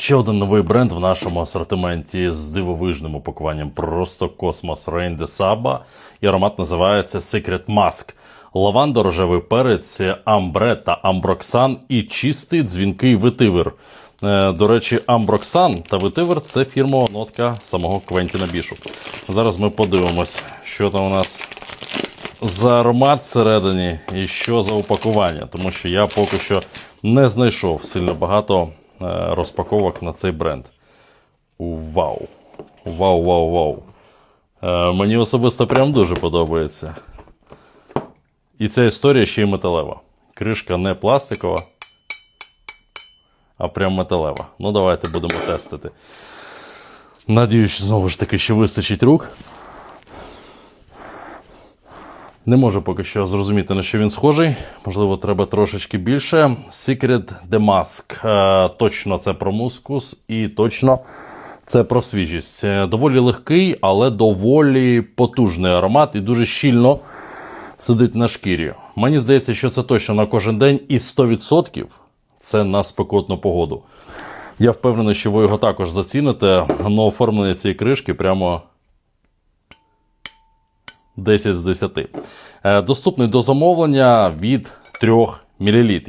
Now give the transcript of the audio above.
Ще один новий бренд в нашому асортименті з дивовижним упакуванням. Просто космос Rain de Saba. І аромат називається Secret Mask. Лаванда, рожевий перець, амбре та амброксан і чистий дзвінкий ветивер. Е, До речі, амброксан та ветивер це фірмова нотка самого Квентіна Бішу. Зараз ми подивимось, що там у нас за аромат всередині і що за упакування, тому що я поки що не знайшов сильно багато розпаковок на цей бренд. Вау! Вау, вау, вау! Е, Мені особисто прям дуже подобається. І ця історія ще й металева. Кришка не пластикова, а прям металева. Ну, давайте будемо тестити. Надіюсь, знову ж таки, що вистачить рук. Не можу поки що зрозуміти, на що він схожий. Можливо, треба трошечки більше. Secret Damask. Е, точно це про мускус і точно це про свіжість. Е, доволі легкий, але доволі потужний аромат і дуже щільно сидить на шкірі. Мені здається, що це точно на кожен день і 100% це на спекотну погоду. Я впевнений, що ви його також заціните, оформлення цієї кришки прямо 10 з 10. Е, Доступний до замовлення від 3 мл.